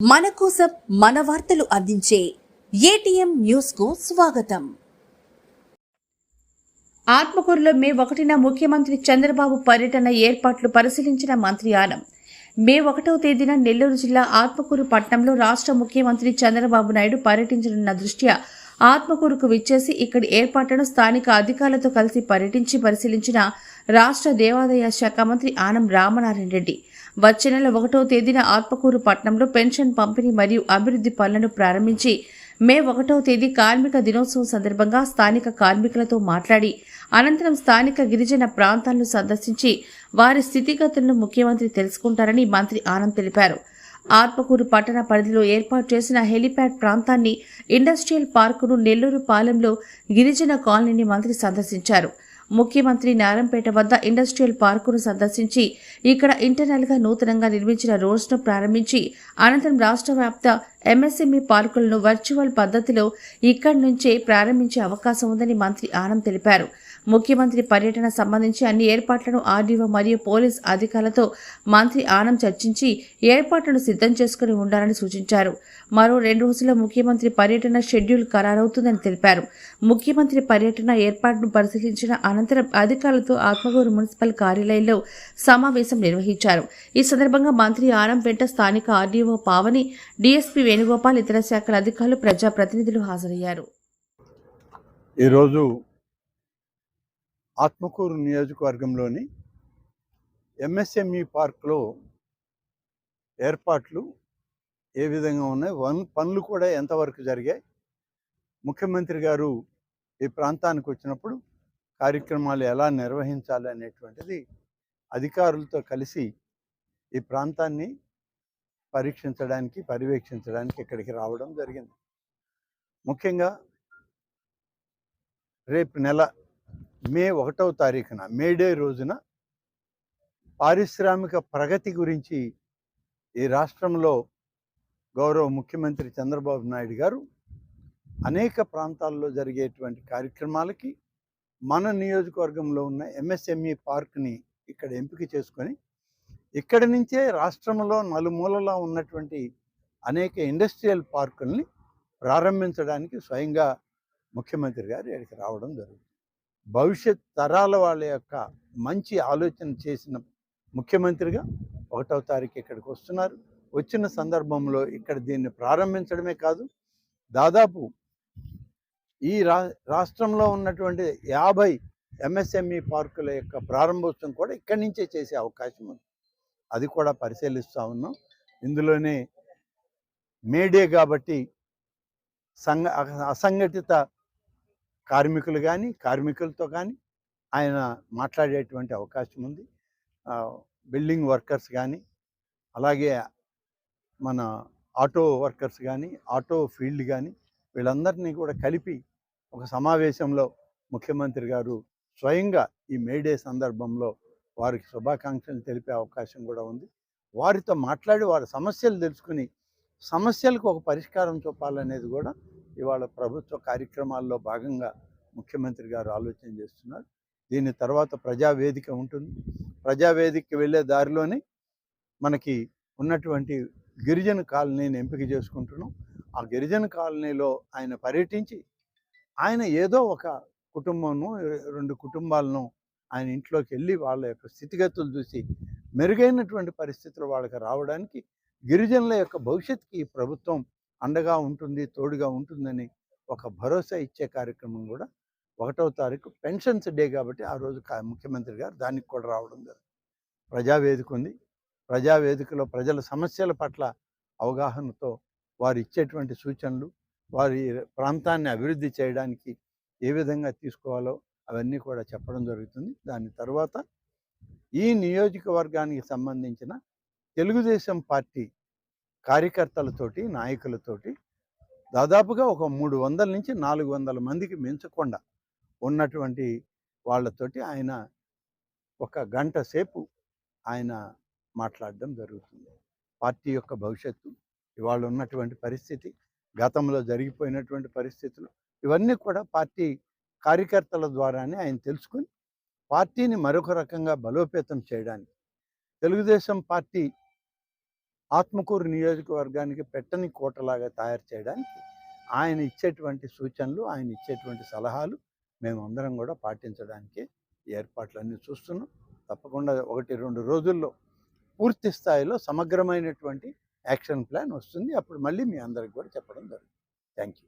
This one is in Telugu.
మన కోసం మన వార్తలు అందించే ఏటీఎం న్యూస్కు స్వాగతం. ఆత్మకూరులో మే ఒకటిన ముఖ్యమంత్రి చంద్రబాబు పర్యటన ఏర్పాట్లు పరిశీలించిన మంత్రి ఆనం. మే ఒకటవ తేదీన నెల్లూరు జిల్లా ఆత్మకూరు పట్టణంలో రాష్ట్ర ముఖ్యమంత్రి చంద్రబాబు నాయుడు పర్యటించనున్న దృష్ట్యా ఆత్మకూరుకు విచ్చేసి ఇక్కడి ఏర్పాట్లను స్థానిక అధికారులతో కలిసి పర్యటించి పరిశీలించిన రాష్ట్ర దేవాదాయ శాఖ మంత్రి ఆనం రామనారాయణ రెడ్డి. వచ్చే నెల ఒకటవ తేదీన ఆత్మకూరు పట్టణంలో పెన్షన్ పంపిణీ మరియు అభివృద్ధి పనులను ప్రారంభించి మే ఒకటవ తేదీ కార్మిక దినోత్సవం సందర్భంగా స్థానిక కార్మికులతో మాట్లాడి అనంతరం స్థానిక గిరిజన ప్రాంతాలను సందర్శించి వారి స్థితిగతులను ముఖ్యమంత్రి తెలుసుకుంటారని మంత్రి ఆనంద్ తెలిపారు. ఆత్మకూరు పట్టణ పరిధిలో ఏర్పాటు చేసిన హెలిప్యాడ్ ప్రాంతాన్ని ఇండస్ట్రియల్ పార్కును నెల్లూరు పాలెంలో గిరిజన కాలనీని మంత్రి సందర్శించారు. ముఖ్యమంత్రి నారంపేట వద్ద ఇండస్ట్రియల్ పార్కును సందర్శించి ఇక్కడ ఇంటర్నల్గా నూతనంగా నిర్మించిన రోడ్స్ను ప్రారంభించి అనంతరం రాష్ట్ర వ్యాప్త ఎంఎస్ఎంఈ పార్కులను వర్చువల్ పద్ధతిలో ఇక్కడి నుంచే ప్రారంభించే అవకాశం ఉందని మంత్రి ఆనంద్ తెలిపారు. ముఖ్యమంత్రి పర్యటన సంబంధించి అన్ని ఏర్పాట్లను ఆర్డీఓ మరియు పోలీస్ అధికారులతో మంత్రి ఆనం చర్చించి ఏర్పాట్లను సిద్ధం చేసుకుని ఉండాలని సూచించారు. మరో రెండు రోజుల్లో ముఖ్యమంత్రి పర్యటన షెడ్యూల్ ఖరారవుతుందని తెలిపారు. ముఖ్యమంత్రి పర్యటన ఏర్పాటును పరిశీలించిన అనంతరం అధికారులతో ఆత్మగూరు మున్సిపల్ కార్యాలయంలో సమావేశం నిర్వహించారు. ఈ సందర్భంగా మంత్రి ఆనం వెంట స్థానిక ఆర్డీఓ పావని డీఎస్పీ వేణుగోపాల్ ఇతర శాఖల అధికారులు ప్రజాప్రతినిధులు హాజరయ్యారు. ఈరోజు ఆత్మకూరు నియోజకవర్గంలోని ఎంఎస్ఎంఈ పార్క్లో ఏర్పాట్లు ఏ విధంగా ఉన్నాయి? వన్ పనులు కూడా ఎంతవరకు జరిగాయి? ముఖ్యమంత్రి గారు ఈ ప్రాంతానికి వచ్చినప్పుడు కార్యక్రమాలు ఎలా నిర్వహించాలి అనేటువంటిది అధికారులతో కలిసి ఈ ప్రాంతాన్ని పరీక్షించడానికి పర్యవేక్షించడానికి ఇక్కడికి రావడం జరిగింది. ముఖ్యంగా రేపు నెల మే ఒకటవ తారీఖున మే డే రోజున పారిశ్రామిక ప్రగతి గురించి ఈ రాష్ట్రంలో గౌరవ ముఖ్యమంత్రి చంద్రబాబు నాయుడు గారు అనేక ప్రాంతాల్లో జరిగేటువంటి కార్యక్రమాలకి మన నియోజకవర్గంలో ఉన్న ఎంఎస్ఎంఈ పార్క్ని ఇక్కడ ఎంపిక చేసుకొని ఇక్కడి నుంచే రాష్ట్రంలో నలుమూలలా ఉన్నటువంటి అనేక ఇండస్ట్రియల్ పార్కుల్ని ప్రారంభించడానికి స్వయంగా ముఖ్యమంత్రి గారు ఇక్కడికి రావడం జరుగుతుంది. భవిష్యత్ తరాల వాళ్ళ యొక్క మంచి ఆలోచన చేసిన ముఖ్యమంత్రిగా ఒకటవ తారీఖు ఇక్కడికి వస్తున్నారు. వచ్చిన సందర్భంలో ఇక్కడ దీన్ని ప్రారంభించడమే కాదు దాదాపు ఈ రా రాష్ట్రంలో ఉన్నటువంటి యాభై ఎంఎస్ఎంఈ పార్కుల యొక్క ప్రారంభోత్సవం కూడా ఇక్కడి నుంచే చేసే అవకాశం ఉంది. అది కూడా పరిశీలిస్తూ ఉన్నాం. ఇందులోనే మేడే కాబట్టి సంఘ అసంఘటిత కార్మికులు కానీ కార్మికులతో కానీ ఆయన మాట్లాడేటువంటి అవకాశం ఉంది. బిల్డింగ్ వర్కర్స్ కానీ అలాగే మన ఆటో వర్కర్స్ కానీ ఆటో ఫీల్డ్ కానీ వీళ్ళందరినీ కూడా కలిపి ఒక సమావేశంలో ముఖ్యమంత్రి గారు స్వయంగా ఈ మేడే సందర్భంలో వారికి శుభాకాంక్షలు తెలిపే అవకాశం కూడా ఉంది. వారితో మాట్లాడి వారి సమస్యలు తెలుసుకుని సమస్యలకు ఒక పరిష్కారం చూపాలనేది కూడా ఇవాళ ప్రభుత్వ కార్యక్రమాల్లో భాగంగా ముఖ్యమంత్రి గారు ఆలోచన చేస్తున్నారు. దీని తర్వాత ప్రజావేదిక ఉంటుంది. ప్రజావేదికకి వెళ్ళే దారిలోనే మనకి ఉన్నటువంటి గిరిజన కాలనీని ఎంపిక చేసుకుంటున్నాం. ఆ గిరిజన కాలనీలో ఆయన పర్యటించి ఆయన ఏదో ఒక కుటుంబంను రెండు కుటుంబాలను ఆయన ఇంట్లోకి వెళ్ళి వాళ్ళ యొక్క స్థితిగతులు చూసి మెరుగైనటువంటి పరిస్థితులు వాళ్ళకి రావడానికి గిరిజనుల యొక్క భవిష్యత్తుకి ఈ ప్రభుత్వం అండగా ఉంటుంది తోడుగా ఉంటుందని ఒక భరోసా ఇచ్చే కార్యక్రమం కూడా ఒకటవ తారీఖు పెన్షన్స్ డే కాబట్టి ఆ రోజు ముఖ్యమంత్రి గారు దానికి కూడా రావడం జరిగింది. ప్రజావేదిక ఉంది. ప్రజావేదికలో ప్రజల సమస్యల పట్ల అవగాహనతో వారు ఇచ్చేటువంటి సూచనలు వారి ప్రాంతాన్ని అభివృద్ధి చేయడానికి ఏ విధంగా తీసుకోవాలో అవన్నీ కూడా చెప్పడం జరుగుతుంది. దాని తర్వాత ఈ నియోజకవర్గానికి సంబంధించిన తెలుగుదేశం పార్టీ కార్యకర్తలతోటి నాయకులతోటి దాదాపుగా ఒక మూడు వందల నుంచి నాలుగు వందల మందికి మించకుండా ఉన్నటువంటి వాళ్ళతోటి ఆయన ఒక గంట సేపు ఆయన మాట్లాడడం జరుగుతుంది. పార్టీ యొక్క భవిష్యత్తు ఇవాళ ఉన్నటువంటి పరిస్థితి గతంలో జరిగిపోయినటువంటి పరిస్థితులు ఇవన్నీ కూడా పార్టీ కార్యకర్తల ద్వారానే ఆయన తెలుసుకుని పార్టీని మరొక రకంగా బలోపేతం చేయడానికి తెలుగుదేశం పార్టీ ఆత్మకూరు నియోజకవర్గానికి పెట్టని కోటలాగా తయారు చేయడానికి ఆయన ఇచ్చేటువంటి సూచనలు ఆయన ఇచ్చేటువంటి సలహాలు మేము అందరం కూడా పాటించడానికి ఏర్పాట్లన్నీ చూస్తున్నాం. తప్పకుండా ఒకటి రెండు రోజుల్లో పూర్తి స్థాయిలో సమగ్రమైనటువంటి యాక్షన్ ప్లాన్ వస్తుంది. అప్పుడు మళ్ళీ మీ అందరికి కూడా చెప్పడం జరుగుతుంది. Thank you